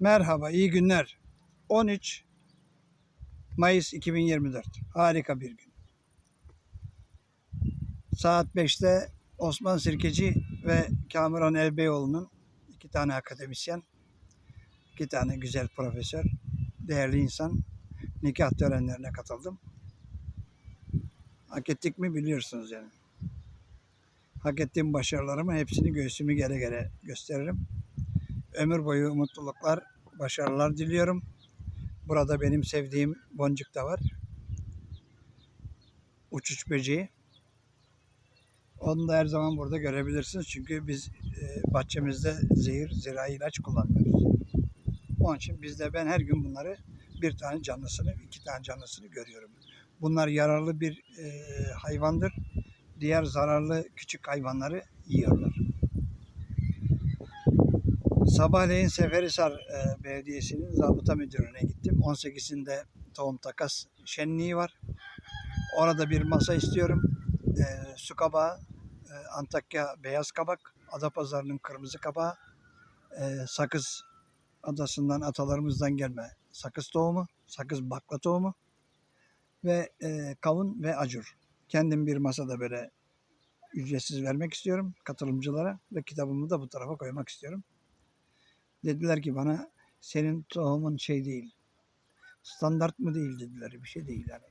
Merhaba, iyi günler. 13 Mayıs 2024. Harika bir gün. Saat 5'te Osman Sirkeci ve Kamuran Elbeyoğlu'nun iki tane akademisyen, iki tane güzel profesör, değerli insan nikah törenlerine katıldım. Hak ettik mi biliyorsunuz yani. Hak ettiğim başarılarımı hepsini göğsümü gere gere gösteririm. Ömür boyu mutluluklar, başarılar diliyorum. Burada benim sevdiğim boncuk da var. Uçuş böceği. Onu da her zaman burada görebilirsiniz. Çünkü biz e, bahçemizde zehir, zirai ilaç kullanmıyoruz. Onun için bizde ben her gün bunları bir tane canlısını, iki tane canlısını görüyorum. Bunlar yararlı bir e, hayvandır. Diğer zararlı küçük hayvanları yiyorlar. Sabahleyin Seferihisar e, Belediyesi'nin zabıta müdürlüğüne gittim. 18'inde tohum takas şenliği var. Orada bir masa istiyorum. E, su kabağı, e, Antakya beyaz kabak, Adapazarı'nın kırmızı kabağı, e, sakız adasından atalarımızdan gelme sakız tohumu, sakız bakla tohumu ve e, kavun ve acur. Kendim bir masada böyle ücretsiz vermek istiyorum katılımcılara ve kitabımı da bu tarafa koymak istiyorum. Dediler ki bana senin tohumun şey değil. Standart mı değil dediler. Bir şey değil yani.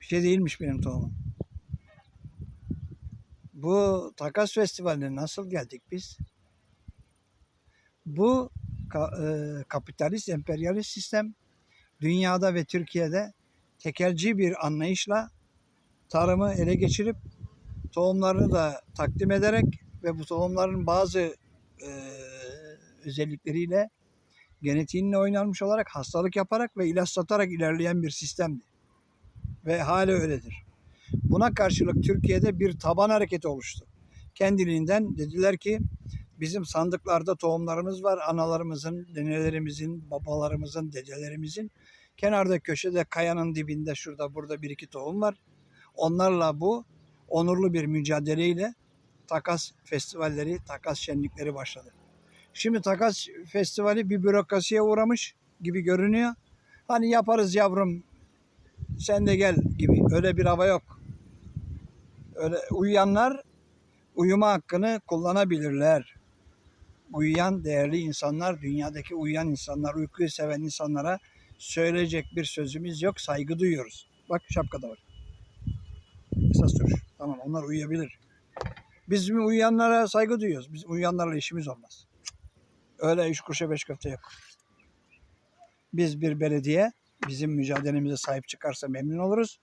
Bir şey değilmiş benim tohumum. Bu takas festivaline nasıl geldik biz? Bu ka- e, kapitalist, emperyalist sistem dünyada ve Türkiye'de tekelci bir anlayışla tarımı ele geçirip tohumlarını da takdim ederek ve bu tohumların bazı e, özellikleriyle genetiğinle oynanmış olarak hastalık yaparak ve ilaç satarak ilerleyen bir sistemdi. Ve hala öyledir. Buna karşılık Türkiye'de bir taban hareketi oluştu. Kendiliğinden dediler ki bizim sandıklarda tohumlarımız var. Analarımızın, nenelerimizin, babalarımızın, dedelerimizin. Kenarda köşede kayanın dibinde şurada burada bir iki tohum var. Onlarla bu onurlu bir mücadeleyle takas festivalleri, takas şenlikleri başladı. Şimdi takas festivali bir bürokrasiye uğramış gibi görünüyor. Hani yaparız yavrum sen de gel gibi öyle bir hava yok. Öyle uyuyanlar uyuma hakkını kullanabilirler. Uyuyan değerli insanlar, dünyadaki uyuyan insanlar, uykuyu seven insanlara söyleyecek bir sözümüz yok. Saygı duyuyoruz. Bak şapkada var. Esas duruş. Tamam onlar uyuyabilir. Biz mi uyuyanlara saygı duyuyoruz. Biz uyuyanlarla işimiz olmaz. Öyle üç kuruşa beş köfte yok. Biz bir belediye bizim mücadelemize sahip çıkarsa memnun oluruz.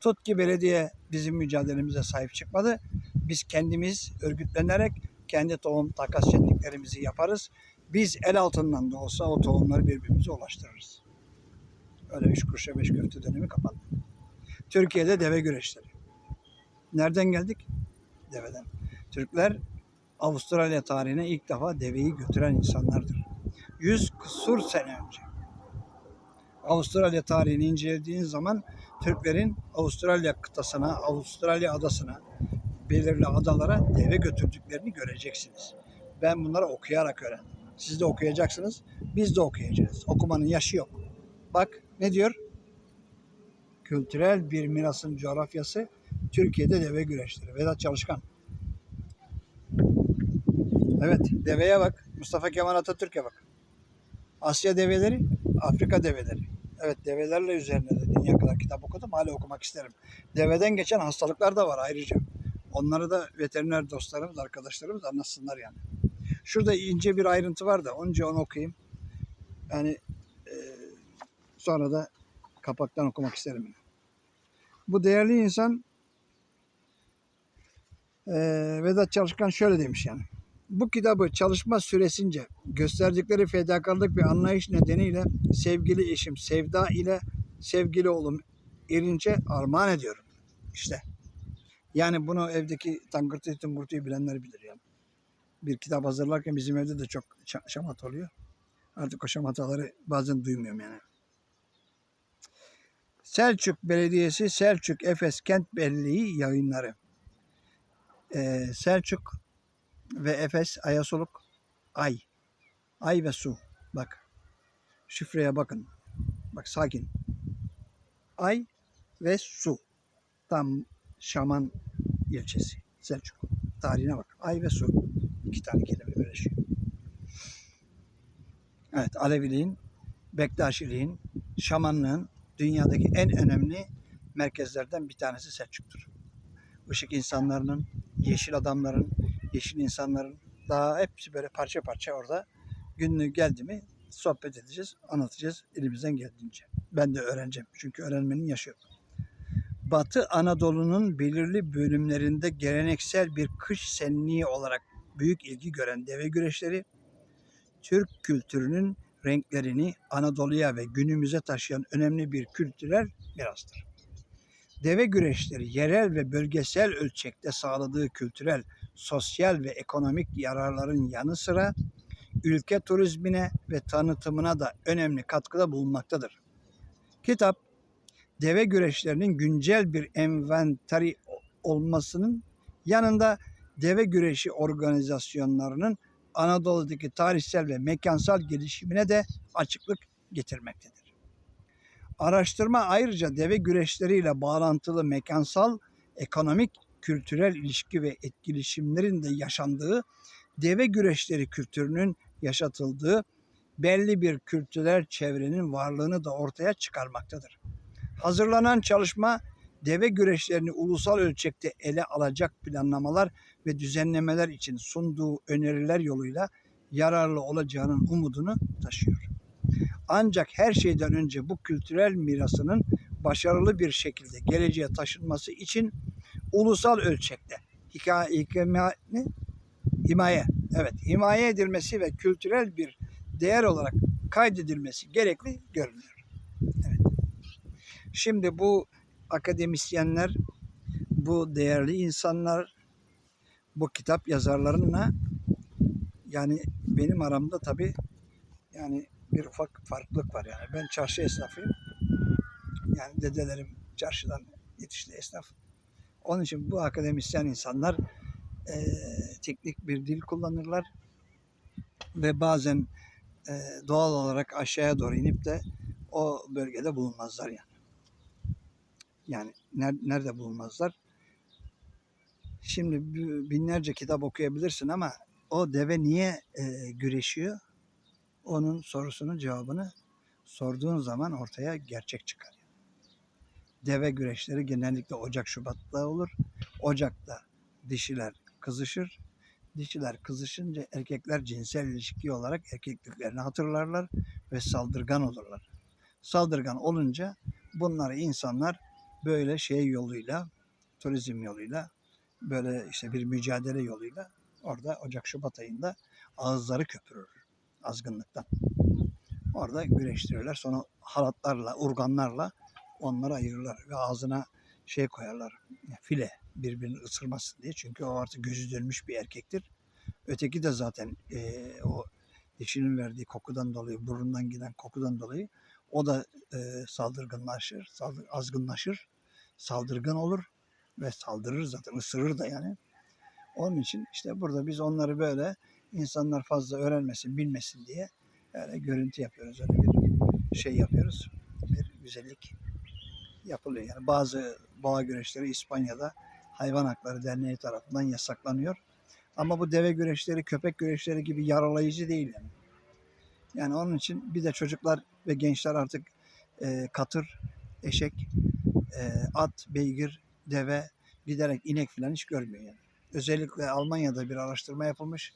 Tut ki belediye bizim mücadelemize sahip çıkmadı. Biz kendimiz örgütlenerek kendi tohum takas şenliklerimizi yaparız. Biz el altından da olsa o tohumları birbirimize ulaştırırız. Öyle üç kuruşa beş köfte dönemi kapandı. Türkiye'de deve güreşleri. Nereden geldik? Deveden. Türkler Avustralya tarihine ilk defa deveyi götüren insanlardır. Yüz kusur sene önce. Avustralya tarihini incelediğiniz zaman Türklerin Avustralya kıtasına, Avustralya adasına, belirli adalara deve götürdüklerini göreceksiniz. Ben bunları okuyarak öğrendim. Siz de okuyacaksınız, biz de okuyacağız. Okumanın yaşı yok. Bak ne diyor? Kültürel bir mirasın coğrafyası Türkiye'de deve güreşleri. Vedat Çalışkan. Evet, deveye bak. Mustafa Kemal Atatürk'e bak. Asya develeri, Afrika develeri. Evet, develerle üzerine de dünya kadar kitap okudum. Hala okumak isterim. Deveden geçen hastalıklar da var ayrıca. Onları da veteriner dostlarımız, arkadaşlarımız anlatsınlar yani. Şurada ince bir ayrıntı var da önce onu okuyayım. Yani e, sonra da kapaktan okumak isterim. yine. Bu değerli insan e, Vedat Çalışkan şöyle demiş yani. Bu kitabı çalışma süresince gösterdikleri fedakarlık ve anlayış nedeniyle sevgili eşim Sevda ile sevgili oğlum Erinç'e armağan ediyorum. İşte. Yani bunu evdeki tangırtıyı tıngırtıyı bilenler bilir yani. Bir kitap hazırlarken bizim evde de çok şa- şamat oluyor. Artık o şamataları bazen duymuyorum yani. Selçuk Belediyesi Selçuk Efes Kent Belediği yayınları. Ee, Selçuk ve Efes Ayasoluk Ay. Ay ve su. Bak. Şifreye bakın. Bak sakin. Ay ve su. Tam Şaman ilçesi. Selçuk. Tarihine bak. Ay ve su. İki tane kelime birleşiyor. Evet, Aleviliğin, Bektaşiliğin, Şamanlığın dünyadaki en önemli merkezlerden bir tanesi Selçuk'tur. Işık insanlarının, yeşil adamların, yeşil insanların daha hepsi böyle parça parça orada günlük geldi mi sohbet edeceğiz, anlatacağız elimizden geldiğince. Ben de öğreneceğim çünkü öğrenmenin yaşı yok. Batı Anadolu'nun belirli bölümlerinde geleneksel bir kış senliği olarak büyük ilgi gören deve güreşleri, Türk kültürünün renklerini Anadolu'ya ve günümüze taşıyan önemli bir kültürel mirastır. Deve güreşleri yerel ve bölgesel ölçekte sağladığı kültürel, sosyal ve ekonomik yararların yanı sıra ülke turizmine ve tanıtımına da önemli katkıda bulunmaktadır. Kitap, deve güreşlerinin güncel bir envanteri olmasının yanında deve güreşi organizasyonlarının Anadolu'daki tarihsel ve mekansal gelişimine de açıklık getirmektedir. Araştırma ayrıca deve güreşleriyle bağlantılı mekansal, ekonomik, kültürel ilişki ve etkileşimlerin de yaşandığı, deve güreşleri kültürünün yaşatıldığı belli bir kültürel çevrenin varlığını da ortaya çıkarmaktadır. Hazırlanan çalışma deve güreşlerini ulusal ölçekte ele alacak planlamalar ve düzenlemeler için sunduğu öneriler yoluyla yararlı olacağının umudunu taşıyor. Ancak her şeyden önce bu kültürel mirasının başarılı bir şekilde geleceğe taşınması için ulusal ölçekte hikaye, hikame- ne? himaye, evet himaye edilmesi ve kültürel bir değer olarak kaydedilmesi gerekli görünüyor. Evet. Şimdi bu akademisyenler, bu değerli insanlar, bu kitap yazarlarına yani benim aramda tabii yani bir ufak farklılık var yani. Ben çarşı esnafıyım. Yani dedelerim çarşıdan yetişti esnaf. Onun için bu akademisyen insanlar eee, teknik bir dil kullanırlar ve bazen eee, doğal olarak aşağıya doğru inip de o bölgede bulunmazlar yani. Yani ner- nerede bulunmazlar? Şimdi binlerce kitap okuyabilirsin ama o deve niye eee, güreşiyor? Onun sorusunun cevabını sorduğun zaman ortaya gerçek çıkar. Deve güreşleri genellikle Ocak Şubat'ta olur. Ocak'ta dişiler kızışır. Dişiler kızışınca erkekler cinsel ilişki olarak erkekliklerini hatırlarlar ve saldırgan olurlar. Saldırgan olunca bunları insanlar böyle şey yoluyla, turizm yoluyla, böyle işte bir mücadele yoluyla orada Ocak Şubat ayında ağızları köpürür azgınlıktan. Orada güreştirirler. Sonra halatlarla, urganlarla onları ayırırlar ve ağzına şey koyarlar. File birbirini ısırmasın diye. Çünkü o artık gözü dönmüş bir erkektir. Öteki de zaten eee, o dişinin verdiği kokudan dolayı, burundan giden kokudan dolayı o da eee, saldırganlaşır, saldır, azgınlaşır, saldırgan olur ve saldırır zaten, ısırır da yani. Onun için işte burada biz onları böyle insanlar fazla öğrenmesin, bilmesin diye öyle görüntü yapıyoruz. Öyle bir şey yapıyoruz. Bir güzellik yapılıyor. Yani bazı boğa güreşleri İspanya'da Hayvan Hakları Derneği tarafından yasaklanıyor. Ama bu deve güreşleri, köpek güreşleri gibi yaralayıcı değil yani. Yani onun için bir de çocuklar ve gençler artık e, katır, eşek, e, at, beygir, deve giderek inek falan hiç görmüyor yani. Özellikle Almanya'da bir araştırma yapılmış.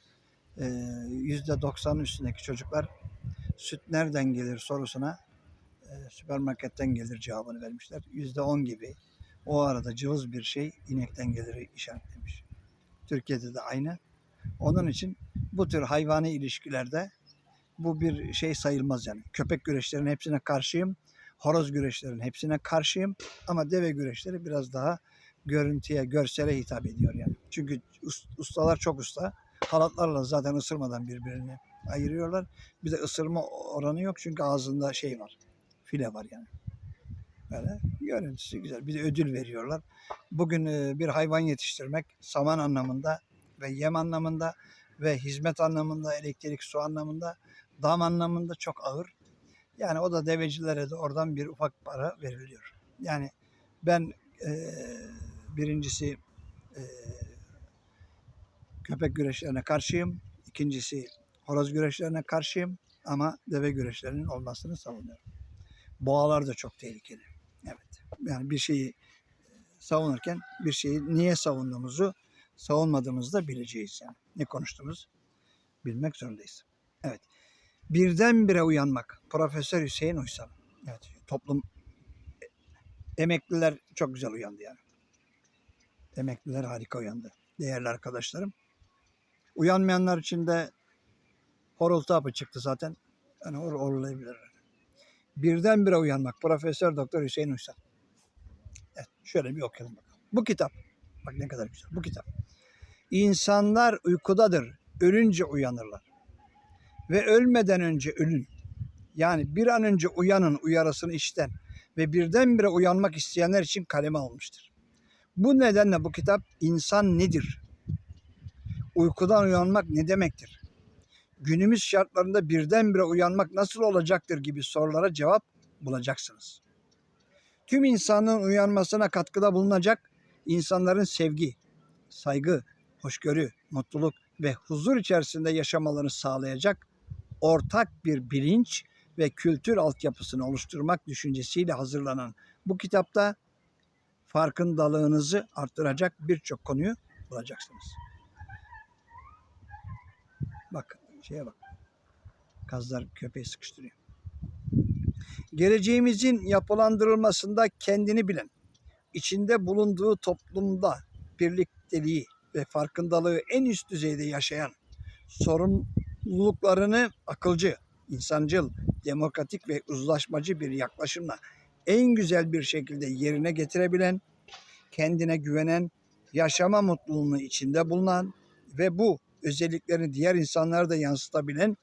Ee, %90'ın üstündeki çocuklar süt nereden gelir sorusuna e, süpermarketten gelir cevabını vermişler. %10 gibi o arada cılız bir şey inekten gelir işaretlemiş. Türkiye'de de aynı. Onun için bu tür hayvani ilişkilerde bu bir şey sayılmaz yani. Köpek güreşlerinin hepsine karşıyım. Horoz güreşlerinin hepsine karşıyım. Ama deve güreşleri biraz daha görüntüye, görsele hitap ediyor yani. Çünkü us- ustalar çok usta. Halatlarla zaten ısırmadan birbirini ayırıyorlar. Bir de ısırma oranı yok çünkü ağzında şey var. File var yani. Böyle görüntüsü güzel. Bir de ödül veriyorlar. Bugün e, bir hayvan yetiştirmek saman anlamında ve yem anlamında ve hizmet anlamında, elektrik, su anlamında, dam anlamında çok ağır. Yani o da devecilere de oradan bir ufak para veriliyor. Yani ben e, birincisi e, köpek güreşlerine karşıyım. İkincisi horoz güreşlerine karşıyım. Ama deve güreşlerinin olmasını savunuyorum. Boğalar da çok tehlikeli. Evet. Yani bir şeyi savunurken bir şeyi niye savunduğumuzu savunmadığımızı da bileceğiz yani. Ne konuştuğumuzu bilmek zorundayız. Evet. Birdenbire uyanmak. Profesör Hüseyin Uysal. Evet. Toplum emekliler çok güzel uyandı yani. Emekliler harika uyandı. Değerli arkadaşlarım. Uyanmayanlar için de horultu hapı çıktı zaten. Yani or horlayabilirler. Birdenbire uyanmak. Profesör Doktor Hüseyin Uysal. Evet, şöyle bir okuyalım bakalım. Bu kitap. Bak ne kadar güzel. Bu kitap. İnsanlar uykudadır. Ölünce uyanırlar. Ve ölmeden önce ölün. Yani bir an önce uyanın uyarısını işten ve birdenbire uyanmak isteyenler için kaleme almıştır. Bu nedenle bu kitap insan nedir? Uykudan uyanmak ne demektir? Günümüz şartlarında birdenbire uyanmak nasıl olacaktır gibi sorulara cevap bulacaksınız. Tüm insanlığın uyanmasına katkıda bulunacak insanların sevgi, saygı, hoşgörü, mutluluk ve huzur içerisinde yaşamalarını sağlayacak ortak bir bilinç ve kültür altyapısını oluşturmak düşüncesiyle hazırlanan bu kitapta farkındalığınızı arttıracak birçok konuyu bulacaksınız. Bak şeye bak. Kazlar köpeği sıkıştırıyor. Geleceğimizin yapılandırılmasında kendini bilen, içinde bulunduğu toplumda birlikteliği ve farkındalığı en üst düzeyde yaşayan, sorumluluklarını akılcı, insancıl, demokratik ve uzlaşmacı bir yaklaşımla en güzel bir şekilde yerine getirebilen, kendine güvenen, yaşama mutluluğunu içinde bulunan ve bu özelliklerini diğer insanlara da yansıtabilen,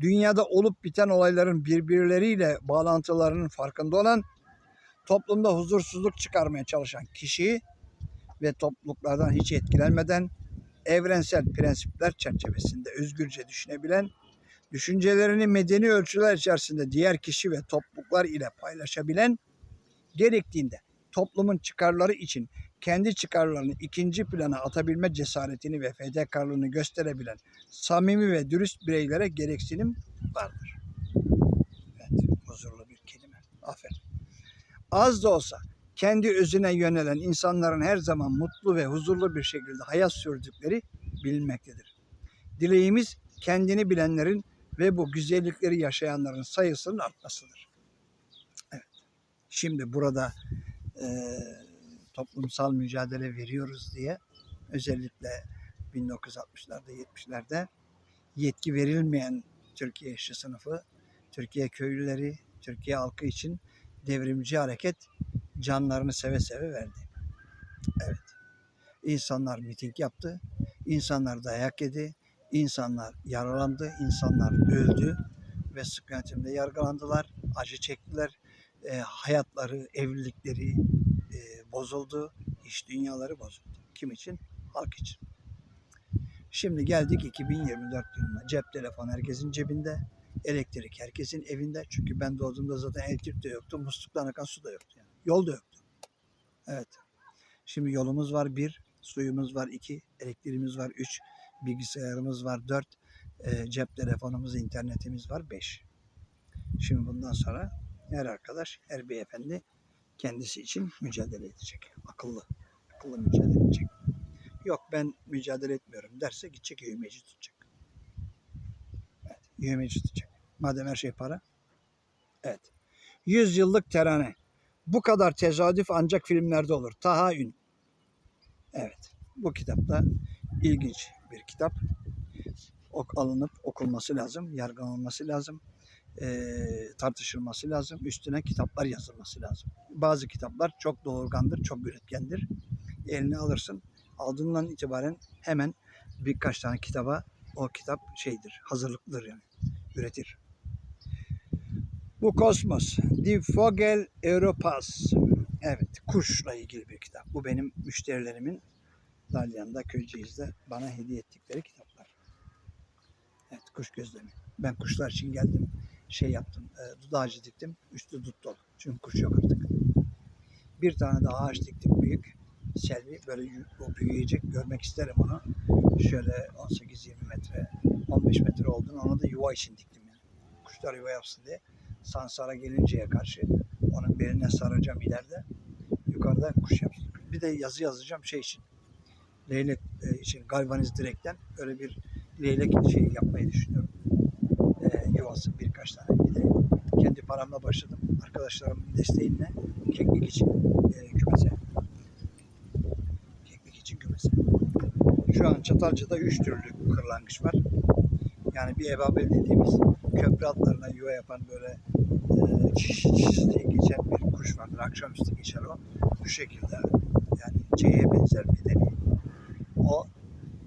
dünyada olup biten olayların birbirleriyle bağlantılarının farkında olan, toplumda huzursuzluk çıkarmaya çalışan kişiyi ve topluluklardan hiç etkilenmeden evrensel prensipler çerçevesinde özgürce düşünebilen, düşüncelerini medeni ölçüler içerisinde diğer kişi ve topluluklar ile paylaşabilen, gerektiğinde toplumun çıkarları için kendi çıkarlarını ikinci plana atabilme cesaretini ve fedakarlığını gösterebilen samimi ve dürüst bireylere gereksinim vardır. Evet, huzurlu bir kelime. Aferin. Az da olsa kendi özüne yönelen insanların her zaman mutlu ve huzurlu bir şekilde hayat sürdükleri bilinmektedir. Dileğimiz kendini bilenlerin ve bu güzellikleri yaşayanların sayısının artmasıdır. Evet. Şimdi burada e, toplumsal mücadele veriyoruz diye özellikle 1960'larda 70'lerde yetki verilmeyen Türkiye işçi sınıfı, Türkiye köylüleri, Türkiye halkı için devrimci hareket canlarını seve seve verdi. Evet. İnsanlar miting yaptı, insanlar dayak yedi, insanlar yaralandı, insanlar öldü ve sık yönetimde yargılandılar, acı çektiler, e, hayatları, evlilikleri bozuldu, iş dünyaları bozuldu. Kim için? Halk için. Şimdi geldik 2024 yılına. Cep telefonu herkesin cebinde, elektrik herkesin evinde. Çünkü ben doğduğumda zaten elektrik de yoktu, musluktan akan su da yoktu. Yani. Yol da yoktu. Evet. Şimdi yolumuz var bir, suyumuz var iki, elektriğimiz var üç, bilgisayarımız var dört, e, cep telefonumuz, internetimiz var beş. Şimdi bundan sonra her arkadaş, her beyefendi kendisi için mücadele edecek. Akıllı. Akıllı mücadele edecek. Yok ben mücadele etmiyorum derse gidecek yövmeci tutacak. Evet, yövmeci tutacak. Madem her şey para. Evet. 100 yıllık terane. Bu kadar tezadüf ancak filmlerde olur. Taha Ün. Evet. Bu kitapta ilginç bir kitap. Ok alınıp okunması lazım, yargılanması lazım, eee, tartışılması lazım, üstüne kitaplar yazılması lazım. Bazı kitaplar çok doğurgandır, çok üretkendir. Eline alırsın, aldığından itibaren hemen birkaç tane kitaba o kitap şeydir, hazırlıklıdır yani, üretir. Bu Kosmos, Die Vogel Europas. Evet, kuşla ilgili bir kitap. Bu benim müşterilerimin Dalyan'da, Köyceğiz'de bana hediye ettikleri kitaplar. kuş gözlemi. Ben kuşlar için geldim. Şey yaptım. E, dut ağacı diktim. Üstü dut dolu. Çünkü kuş yok artık. Bir tane daha ağaç diktim büyük. Selvi böyle o büyüyecek. Görmek isterim onu. Şöyle 18-20 metre, 15 metre olduğunu onu da yuva için diktim yani. Kuşlar yuva yapsın diye. Sansara gelinceye karşı onun beline saracağım ileride. Yukarıda kuş yapsın. Bir de yazı yazacağım şey için. Leylek e, için galvaniz direkten öyle bir leylek şey yapmayı düşünüyorum. Yuvası birkaç tane. Bir de kendi paramla başladım. Arkadaşlarımın desteğiyle keklik için e, kümese. Keklik için kümese. Şu an Çatalca'da üç türlü kırlangıç var. Yani bir ebabil dediğimiz köprü altlarına yuva yapan böyle e, çiş çiş geçen bir kuş vardır. Akşamüstü geçer o. Bu şekilde yani C'ye benzer bedeni. O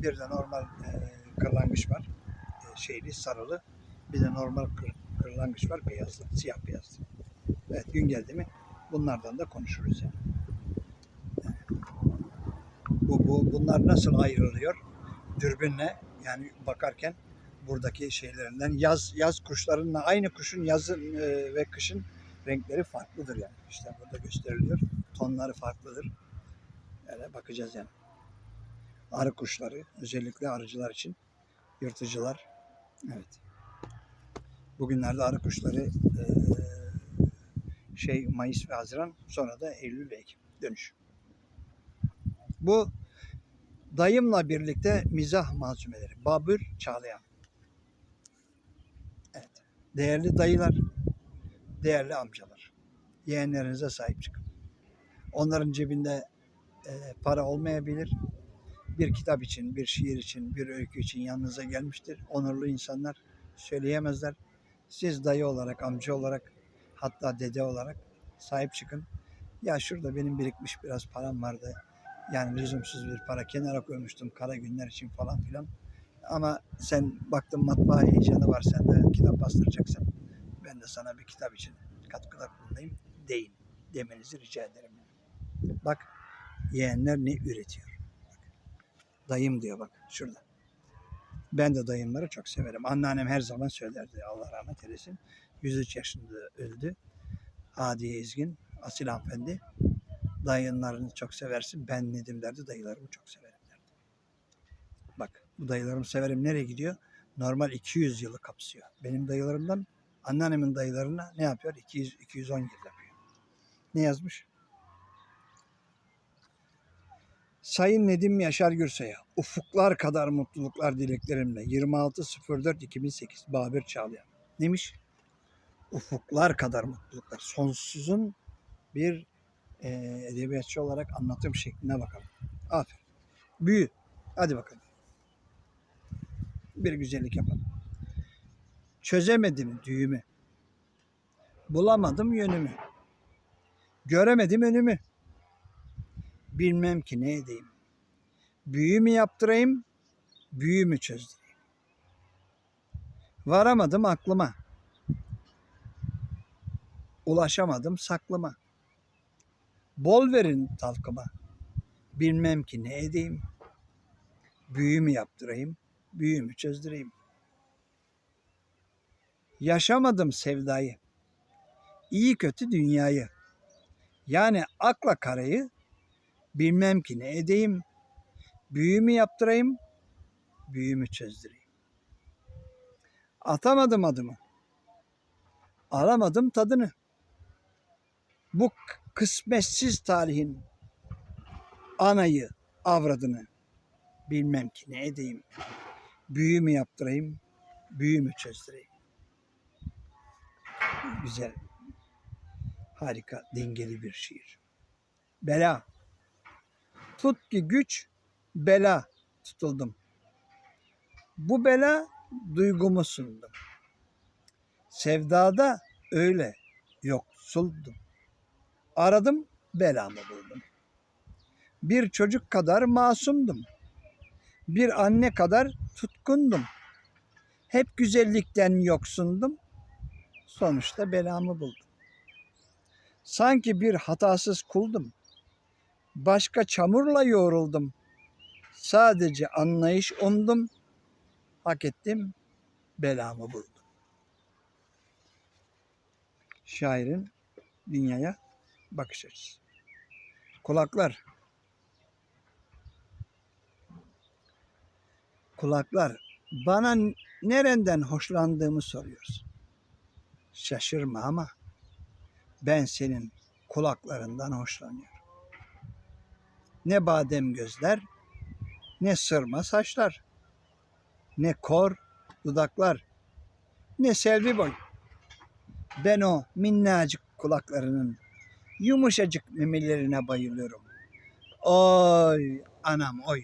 bir de normal e, kırlangıç var. E, şeyli, sarılı. Bir de normal kır, kırlangıç var. Beyazlı, siyah beyazlı. Evet gün geldi mi bunlardan da konuşuruz yani. Bu, bu, bunlar nasıl ayrılıyor? Dürbünle yani bakarken buradaki şeylerinden yaz yaz kuşlarınla aynı kuşun yazın e, ve kışın renkleri farklıdır yani. İşte burada gösteriliyor. Tonları farklıdır. Yani bakacağız yani. Arı kuşları özellikle arıcılar için yırtıcılar. Evet. Bugünlerde arı kuşları şey Mayıs ve Haziran sonra da Eylül ve Ekim dönüş. Bu dayımla birlikte mizah malzemeleri. Babür Çağlayan. Evet. Değerli dayılar, değerli amcalar. Yeğenlerinize sahip çıkın. Onların cebinde e, para olmayabilir. Bir kitap için, bir şiir için, bir öykü için yanınıza gelmiştir. Onurlu insanlar söyleyemezler. Siz dayı olarak, amca olarak, hatta dede olarak sahip çıkın. Ya şurada benim birikmiş biraz param vardı. Yani lüzumsuz bir para kenara koymuştum kara günler için falan filan. Ama sen baktın matbaa heyecanı var sende kitap bastıracaksın. Ben de sana bir kitap için katkıda bulunayım deyin demenizi rica ederim. Bak yeğenler ne üretiyor. Bak, dayım diyor bak şurada. Ben de dayımları çok severim. Anneannem her zaman söylerdi Allah rahmet eylesin. 103 yaşında öldü. Adiye Ezgin, Asil hanımefendi. Dayınlarını çok seversin. Ben Nedim derdi. Dayılarımı çok severim derdi. Bak bu dayılarımı severim nereye gidiyor? Normal 200 yılı kapsıyor. Benim dayılarımdan anneannemin dayılarına ne yapıyor? 200 210 yıl yapıyor. Ne yazmış? Sayın Nedim Yaşar Gürsey'e ufuklar kadar mutluluklar dileklerimle 26.04.2008 Babür Çağlayan. Neymiş? Ufuklar kadar mutluluklar. Sonsuzun bir e, edebiyatçı olarak anlatım şekline bakalım. Aferin. Büyü. Hadi bakalım. Bir güzellik yapalım. Çözemedim düğümü. Bulamadım yönümü. Göremedim önümü. Bilmem ki ne edeyim. Büyü mü yaptırayım, büyü mü çözdüreyim? Varamadım aklıma. Ulaşamadım saklıma. Bol verin talkıma. Bilmem ki ne edeyim. Büyü mü yaptırayım, büyü mü çözdüreyim? Yaşamadım sevdayı. iyi kötü dünyayı. Yani akla karayı bilmem ki ne edeyim. Büyü mü yaptırayım, büyü mü çözdüreyim? Atamadım adımı. Alamadım tadını. Bu kısmetsiz tarihin anayı, avradını bilmem ki ne edeyim. Büyü mü yaptırayım, büyü mü çözdüreyim? Güzel, harika, dengeli bir şiir. Bela. Tut ki güç, bela tutuldum. Bu bela duygumu sundum. Sevdada öyle yoksuldum. Aradım, belamı buldum. Bir çocuk kadar masumdum. Bir anne kadar tutkundum. Hep güzellikten yoksundum. Sonuçta belamı buldum. Sanki bir hatasız kuldum. Başka çamurla yoğruldum. Sadece anlayış umdum. Hak ettim, belamı buldum. Şairin dünyaya bakış açısı. Kulaklar. Kulaklar. Bana nereden hoşlandığımı soruyorsun. Şaşırma ama ben senin kulaklarından hoşlanıyorum. Ne badem gözler, ne sırma saçlar, ne kor dudaklar, ne selvi boy. Ben o minnacık kulaklarının yumuşacık memelerine bayılıyorum. Oy anam oy.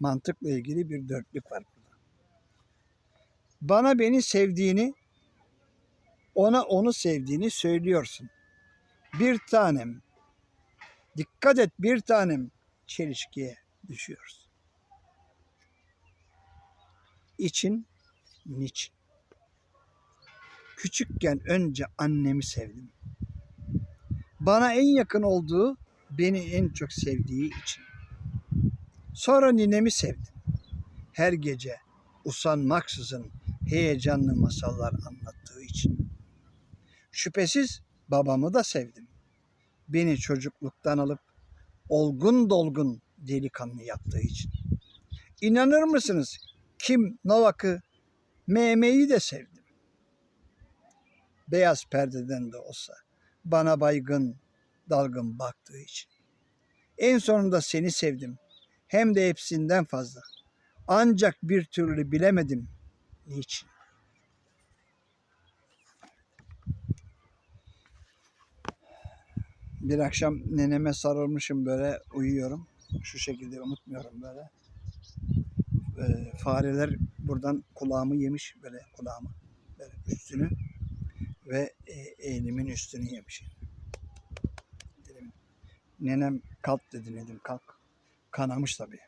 Mantıkla ilgili bir dörtlük var burada. Bana beni sevdiğini, ona onu sevdiğini söylüyorsun. Bir tanem, dikkat et bir tanem çelişkiye düşüyoruz. İçin niçin? Küçükken önce annemi sevdim. Bana en yakın olduğu, beni en çok sevdiği için. Sonra ninemi sevdim. Her gece usanmaksızın heyecanlı masallar için. Şüphesiz babamı da sevdim. Beni çocukluktan alıp olgun dolgun delikanlı yaptığı için. İnanır mısınız? Kim Novak'ı, Mehmet'i de sevdim. Beyaz perdeden de olsa bana baygın, dalgın baktığı için. En sonunda seni sevdim. Hem de hepsinden fazla. Ancak bir türlü bilemedim. Niçin? Bir akşam neneme sarılmışım böyle uyuyorum. Şu şekilde unutmuyorum böyle. Ee, fareler buradan kulağımı yemiş böyle kulağımı böyle üstünü ve e, elimin üstünü yemiş. Dedim, nenem kalk dedi dedim kalk. Kanamış tabii.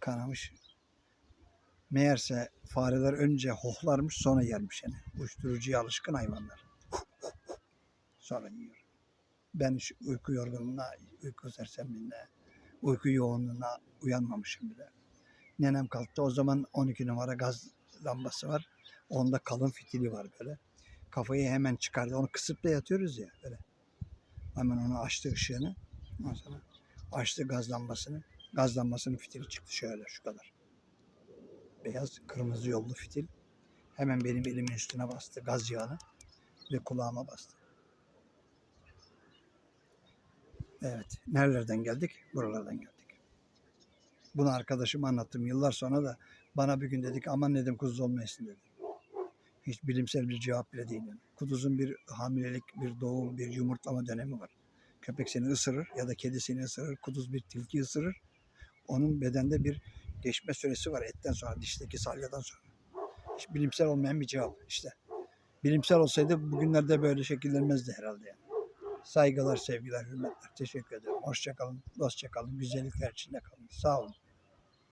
Kanamış. Meğerse fareler önce hohlarmış sonra yermiş yani. Uyuşturucuya alışkın hayvanlar. Sonra yiyor. Ben şu uyku yorgunluğuna, uyku sersemliğine, uyku yoğunluğuna uyanmamışım bile. Nenem kalktı. O zaman 12 numara gaz lambası var. Onda kalın fitili var böyle. Kafayı hemen çıkardı. Onu kısıp da yatıyoruz ya böyle. Hemen onu açtı ışığını. Ondan sonra açtı gaz lambasını. Gaz lambasının fitili çıktı şöyle şu kadar. Beyaz kırmızı yollu fitil. Hemen benim elimin üstüne bastı gaz yağını ve kulağıma bastı. Evet. Nerelerden geldik? Buralardan geldik. Bunu arkadaşıma anlattım yıllar sonra da bana bir gün dedik aman dedim kuduz olmayasın dedi. Hiç bilimsel bir cevap bile değil. Kuduzun bir hamilelik, bir doğum, bir yumurtlama dönemi var. Köpek seni ısırır ya da kedi seni ısırır. Kuduz bir tilki ısırır. Onun bedende bir geçme süresi var etten sonra, dişteki salyadan sonra. Hiç bilimsel olmayan bir cevap işte. Bilimsel olsaydı bugünlerde böyle şekillenmezdi herhalde yani. Saygılar, sevgiler, hürmetler. Teşekkür ederim. Hoşça kalın, dostça kalın, güzellikler içinde kalın. Sağ olun.